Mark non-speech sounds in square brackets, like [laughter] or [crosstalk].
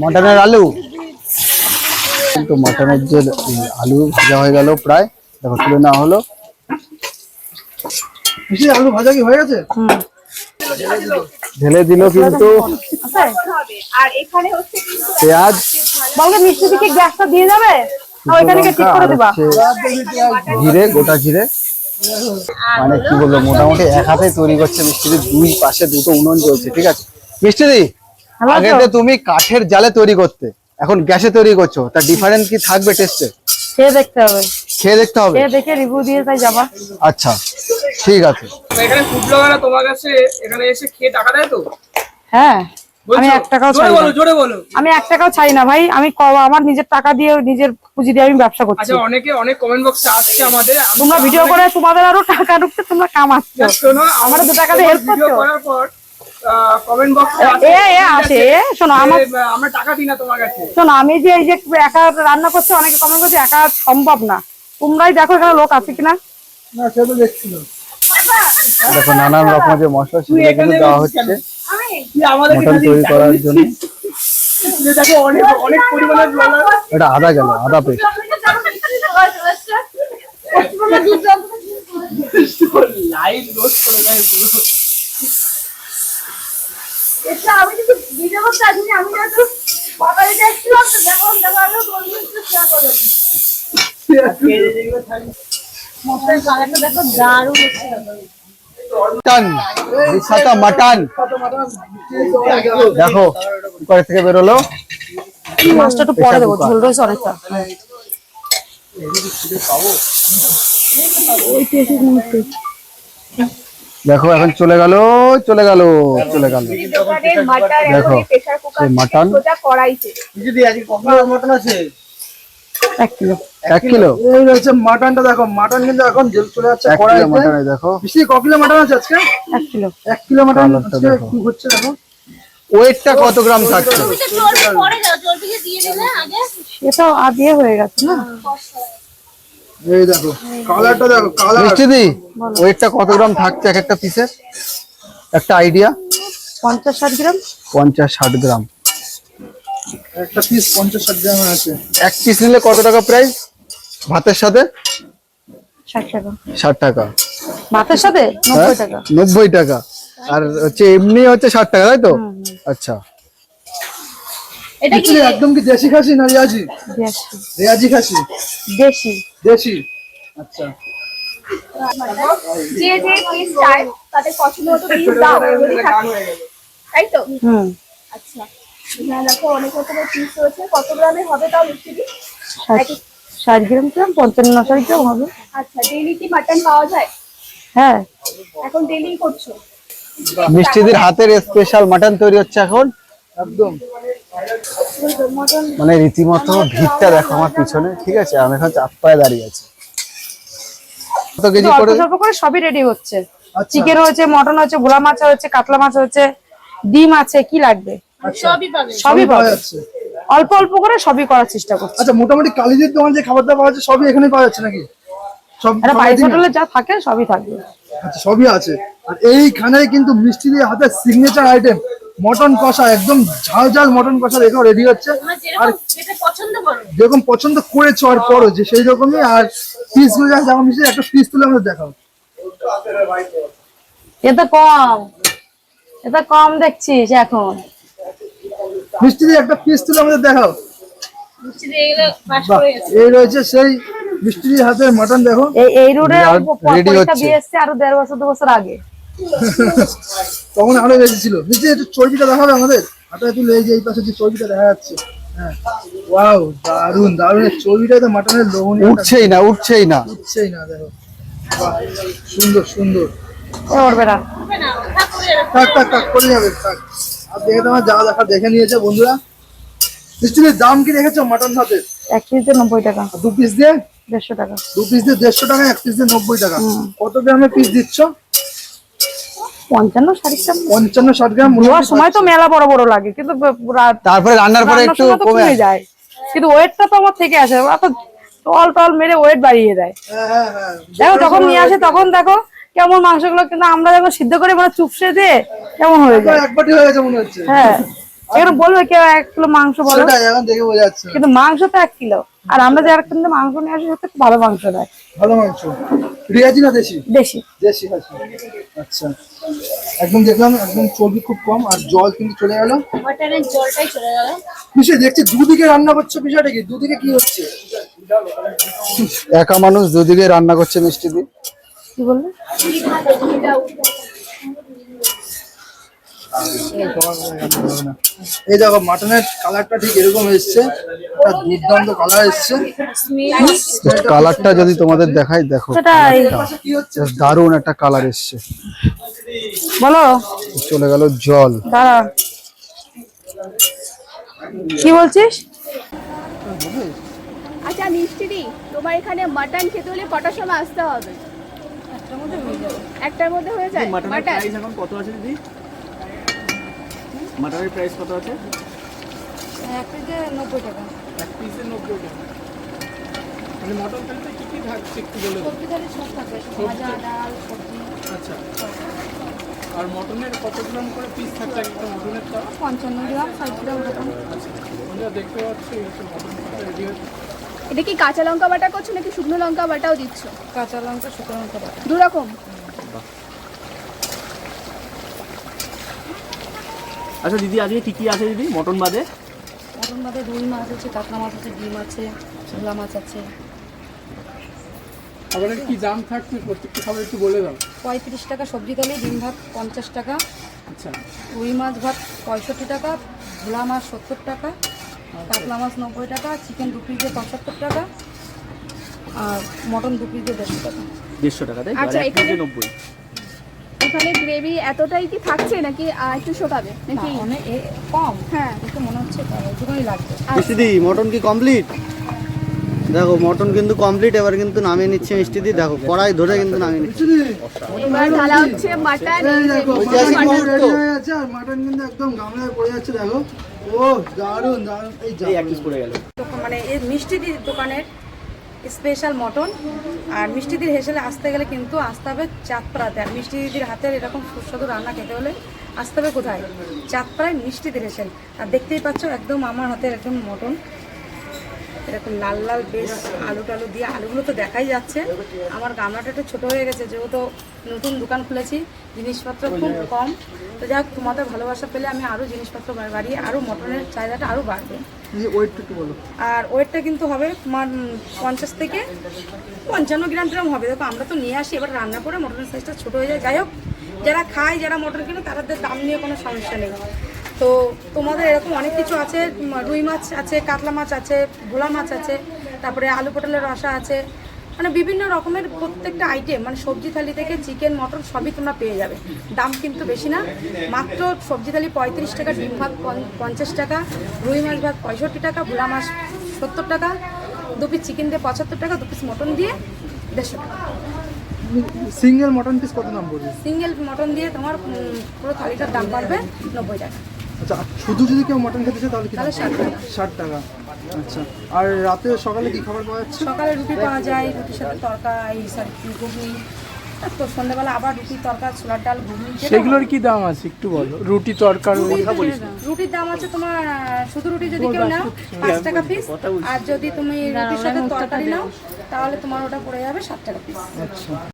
মটনের আলু। কিন্তু মটনের যে আলু ভাজা হয়ে গেল প্রায় দেখো তুলে নেওয়া হলো। মিষ্টি আলু ভাজা কি হয়ে গেছে? ঢেলে দিল কিন্তু আছে আর এখানে হচ্ছে কিন্তু পেঁয়াজ। বলকে মিষ্টি থেকে গ্যাসটা দিয়ে যাবে? আর ওইখানে গিয়ে ঠিক করে দিবা। হচ্ছে জিরে গোটা জিরে। মানে কি বলব মোটামুটি এক হাতে তৈরি করছে মিষ্টিদি দুই পাশে দুটো উনুন জ্বলছে ঠিক আছে? মিষ্টিদি আগে তো তুমি কাঠের জালে তৈরি করতে এখন গ্যাসে তৈরি করছ তার ডিফারেন্স কি থাকবে টেস্টে খেয়ে দেখতে হবে। খেয়ে দেখতে হবে? খেয়ে দেখে রিভিউ দিয়ে তাই যাবা। আচ্ছা ঠিক আছে। এখানে ফুড ব্লগাররা তোমার কাছে এখানে এসে খেয়ে টাকা দেয় তো? হ্যাঁ আমি এক টাকাও জোরে ছাড়ি বলো না জোরে বলো। আমি এক টাকাও না ভাই আমি আমার নিজের টাকা দিয়ে নিজের পুঁজি দিয়ে আমি ব্যবসা করছি। আচ্ছা অনেকে অনেক কমেন্ট বক্সে আসছে আমাদের। তোমরা ভিডিও করে তোমাদের আরও টাকা ঢুকছে তোমরা কামাচ্ছ। শোনো আমার দু টাকা দিয়ে ভিডিও করছ? করার পর কমেন্ট বক্সে এ এ আসে শোনো আমার আমরা টাকা দিই না তোমার কাছে। শোনো আমি যে এই যে একা রান্না করছি অনেকে কমেন্ট করছে একা সম্ভব না। তোমরাই দেখো এখানে লোক আছে কিনা। না সে তো দেখছিল। দেখো নানান রকম যে মশলা সেগুলো কিন্তু দেওয়া হচ্ছে। মটন তৈরি করার জন্য। দেখো অনেক অনেক পরিমাণের ব্লগার এটা আদা গেল আদা পেস্ট। লাইভ রোজ করে দেয় পুরো। আমি কিন্তু ভিডিও করতে আসিনি আমি যখন বাবারে দেখছিলাম তো দেখো দেখো আমি বলব একটু শেয়ার করবেন মশলার কালারটা দেখো দারুণ মটন বিশাতা মটন দেখো কুকার থেকে বেরোলো মাছটা একটু পরে দেবো ঝোল রয়েছে অনেকটা দেখো এখন চলে গেল চলে গেল চলে গেল। দেখো, মাটন। এক কিলো। এক কিলো। এই রয়েছে মাটনটা দেখো মাটন কিন্তু এখন জেল চলে যাচ্ছে এক কড়াইতে। মটনে দেখো। ক কিলো মাটন আছে আজকে? এক কিলো। এক কিলো মাটন কালারটা দেখো। কি হচ্ছে দেখো? ওয়েটটা কত গ্রাম থাকছে? দিলে আগে হয়ে গেছে না? এই দেখো কালারটা দেখো কালার মিষ্টি দি ওয়েটটা কত গ্রাম থাকছে এক একটা পিসের একটা আইডিয়া গ্রাম। পঞ্চাশ ষাট গ্রাম। একটা পিস পঞ্চাশ ষাট গ্রাম আছে। এক পিস নিলে কত টাকা প্রাইস ভাতের সাথে? ষাট টাকা। ষাট টাকা। ভাতের সাথে? হ্যাঁ? নব্বই টাকা। নব্বই টাকা। আর হচ্ছে এমনি হচ্ছে ষাট টাকা তাই তো? আচ্ছা। এটা কি? একদম কি দেশি খাসি না রিয়াজি? দেশি। রিয়াজি খাসি? দেশি। দেশি? আচ্ছা। যে যে পিস চায় তাদের পছন্দ মতো পিস দাও যদি থাকে তাই তো? হুম। আচ্ছা। এখানে দেখো অনেক রকমের পিস রয়েছে। কত গ্রামে হবে তাও? ষাট গ্রাম গ্রাম পঞ্চান্ন ষাট গ্রাম হবে। আচ্ছা ডেইলি কি মাটন পাওয়া যায়? হ্যাঁ। এখন ডেইলি করছ? মিষ্টিদির হাতের স্পেশাল মাটন তৈরি হচ্ছে এখন। একদম। মানে রীতিমতো ভিড়টা দেখো আমার পিছনে ঠিক আছে? আমি এখন চাপ পায়ে দাঁড়িয়ে আছি। কত কেজি অল্প করে স্বল্প করে সবই রেডি হচ্ছে। আচ্ছা। চিকেন হয়েছে মটন হয়েছে ভোলা মাছ হয়েছে কাতলা মাছ হচ্ছে ডিম আছে কি লাগবে? সবই পাবে সবই পাওয়া পাবে যাচ্ছে। অল্প অল্প করে সবই করার চেষ্টা করছি। আচ্ছা মোটামুটি কালিজির দোকান যে খাবার দাবার যাচ্ছে সবই এখানে পাওয়া যাচ্ছে নাকি? সব সব হোটেলে যা থাকে সবই থাকবে। আচ্ছা সবই আছে। আর এইখানে কিন্তু মিষ্টি দিয়ে হাতে সিগনেচার আইটেম মটন কষা একদম ঝাল ঝাল মটন কষা দেখো রেডি হচ্ছে। আর পছন্দ করো। যেরকম পছন্দ করেছ আর পরো যে সেই রকমই আর পিসগুলো যেমন মিষ্টি একটা পিস তুলে আমাদের দেখাও এটা কম। এটা কম দেখছিস এখন। মিষ্টি দিয়ে একটা পিস তুলে আমাদের দেখাও। করে এই রয়েছে সেই মিষ্টি হাতের মটন দেখো। এই এই রোডে পরীক্ষা হচ্ছে। দিয়ে এসছে আরও দেড় বছর দু বছর আগে। [laughs] তখন আরও বেশি ছিল। মিষ্টি একটু চর্বিটা দেখাবে আমাদের? হাতে একটু লেগে যে এই পাশে যে চর্বিটা দেখা যাচ্ছে। হ্যাঁ। ওয়াও দারুণ দারুণ চর্বিটা তো মাটনের লোভনীয় উঠছেই না উঠছেই না। উঠছেই না দেখো। বাহ, সুন্দর সুন্দর। করবে না। না থাক থাক থাক করে যাবে থাক। আর দেখে তোমার যা দেখা দেখে নিয়েছে বন্ধুরা। দাম কি রেখেছো মাটন ভাতে এক পিসে নব্বই টাকা। দু পিস দিয়ে? দেড়শো টাকা। দু পিস দিয়ে দেড়শো টাকা এক পিস দিয়ে নব্বই টাকা। কত গ্রামের পিস দিচ্ছ? পঞ্চান্ন ষাট গ্রাম। পঞ্চান্ন ষাট গ্রাম দেওয়ার সময় তো মেলা বড় বড় লাগে কিন্তু তারপরে রান্নার পরে একটু কমে যায়। কিন্তু ওয়েটটা তো আমার থেকে আসে ওরা তো টল টল মেরে ওয়েট বাড়িয়ে দেয়। হ্যাঁ হ্যাঁ হ্যাঁ দেখো যখন নিয়ে আসে তখন দেখো কেমন মাংসগুলো কিন্তু আমরা যখন সিদ্ধ করে মানে চুপসে দিয়ে কেমন হয়ে যায়। হয়ে গেছে হ্যাঁ এখানে বলবে কেউ এক কিলো মাংস বলো। সেটাই এখন দেখে বোঝা যাচ্ছে। না। কিন্তু মাংস তো এক কিলো। আর আমরা যারা কিন্তু মাংস নিয়ে আসি সত্যি খুব ভালো মাংস দেয়। ভালো মাংস। রিয়াজি না দেশি? দেশি। দেশি আছে আচ্ছা। একদম দেখলাম একদম চর্বি খুব কম আর জল কিন্তু চলে গেল। মটনের জলটাই চলে গেল। বিষয় দেখছি দুদিকে রান্না করছে বিষয়টা কি? দুদিকে কি হচ্ছে? একা মানুষ দুদিকে রান্না করছে মিষ্টি দিয়ে। কি বলবে এই দেখো মাটনের কালারটা ঠিক এরকম এসছে। একটা দুর্দান্ত কালার এসছে। কালারটা যদি তোমাদের দেখাই দেখো। দারুণ একটা কালার এসছে। বলো। চলে গেল জল। কি বলছিস? আচ্ছা মিষ্টি দি তোমার এখানে মাটন খেতে হলে কটার সময় আসতে হবে? একটার মধ্যে হয়ে যায়। মাটন এখন কত আছে দিদি? মাটনের প্রাইস কত আছে? এক পিসে নব্বই টাকা। মানে মটন থালিতে কি কি থাকছে একটু বলে দাও। আচ্ছা। আর মটনের কত গ্রাম করে পিস থাকছে এক একটা মটনের পঞ্চান্ন গ্রাম ষাট গ্রাম এরকম। আমরা দেখতে পাচ্ছি এটা কি কাঁচা লঙ্কা বাটা করছ নাকি শুকনো লঙ্কা বাটাও দিচ্ছ? কাঁচা লঙ্কা শুকনো লঙ্কা বাটা। দু রকম আচ্ছা দিদি আজকে কি কি আছে দিদি? মটন বাদে? মটন বাদে রুই মাছ আছে কাতলা মাছ আছে ডিম আছে ঝোলা মাছ আছে। খাবারের কি দাম থাকছে? প্রত্যেকটা খাবার একটু বলে দাও। পঁয়ত্রিশ টাকা সবজি থালি ডিম ভাত পঞ্চাশ টাকা। আচ্ছা। রুই মাছ ভাত পঁয়ষট্টি টাকা ভোলা মাছ সত্তর টাকা কাতলা মাছ নব্বই টাকা চিকেন দু পিস পঁচাত্তর টাকা আর মটন দু পিস দেড়শো টাকা। দেড়শো টাকা তাই আচ্ছা, এখানে- নব্বই। এখানে গ্রেভি এতটাই কি থাকছে নাকি একটু শোকাবে? নাকি না, এ- কম। হ্যাঁ। একটু মনে হচ্ছে ওইটুকুনি লাগবে। মিষ্টি দি মটন কি কমপ্লিট দেখো মটন কিন্তু কমপ্লিট এবার কিন্তু নামিয়ে নিচ্ছে মিষ্টি দি। দেখো কড়াই ধরে কিন্তু নামিয়ে নিচ্ছে। এবার ঢালা হচ্ছে মাটন এই দেখো মাটন রেডি হয়ে গেছে আর মাটন কিন্তু একদম গামলায় পড়ে যাচ্ছে দেখো। ও দারুণ দারুণ এই এক পিস পড়ে গেল। দোকান মানে এই মিষ্টি দির দোকানের স্পেশাল মটন। আর মিষ্টি দিদির হেসেলে আসতে গেলে কিন্তু আসতে হবে চাঁদপাড়াতে। আর মিষ্টি দিদির হাতের এরকম সুস্বাদু রান্না খেতে হলে আসতে হবে কোথায়? চাঁদপাড়ায় মিষ্টি দিদির হেসেল। আর দেখতেই পাচ্ছ একদম আমার হাতের একদম মটন। এরকম লাল লাল বেশ আলু টালু দিয়ে আলুগুলো তো দেখাই যাচ্ছে। আমার গামলাটা একটু ছোটো হয়ে গেছে যেহেতু নতুন দোকান খুলেছি জিনিসপত্র খুব কম। তো যাই হোক তোমাদের ভালোবাসা পেলে আমি আরও জিনিসপত্র বাড়িয়ে আরও মটনের চাহিদাটা আরও বাড়বে। আর ওয়েটটা কিন্তু হবে তোমার পঞ্চাশ থেকে পঞ্চান্ন গ্রাম গ্রাম হবে। দেখো আমরা তো নিয়ে আসি এবার রান্না করে মটনের সাইজটা ছোটো হয়ে যায়। যাই হোক যারা খায় যারা মটন কিনে তাদের দাম নিয়ে কোনো সমস্যা নেই। তো তোমাদের এরকম অনেক কিছু আছে রুই মাছ আছে কাতলা মাছ আছে ভোলা মাছ আছে তারপরে আলু পটলের রসা আছে। মানে বিভিন্ন রকমের প্রত্যেকটা আইটেম মানে সবজি থালি থেকে চিকেন মটন সবই তোমরা পেয়ে যাবে। দাম কিন্তু বেশি না। মাত্র সবজি থালি পঁয়ত্রিশ টাকা ডিম ভাত পঞ্চ- পঞ্চাশ টাকা রুই মাছ ভাত পঁয়ষট্টি টাকা ভোলা মাছ সত্তর টাকা দু পিস চিকেন দিয়ে পঁচাত্তর টাকা দু পিস মটন দিয়ে দেড়শো টাকা। সিঙ্গেল মটন পিস কত দাম পড়বে? সিঙ্গেল মটন দিয়ে তোমার পুরো থালিটার দাম পড়বে নব্বই টাকা। আচ্ছা শুধু যদি কেউ মটন খেতে চায় তাহলে কি তাহলে ষাট টাকা। ষাট টাকা। আচ্ছা আর রাতে সকালে কি খাবার পাওয়া যাচ্ছে? সকালে রুটি পাওয়া যায় রুটির সাথে তরকারি সরি ঘুগনি তারপর সন্ধ্যাবেলা আবার রুটি তরকারি ছোলার ডাল ঘুগনি সেগুলোর কি দাম আছে? একটু বলো। রুটি তরকারি রুটির দাম আছে তোমার শুধু রুটি যদি কেউ নাও পাঁচ টাকা পিস আর যদি তুমি রুটির সাথে তরকারি নাও তাহলে তোমার ওটা পড়ে যাবে সাত টাকা পিস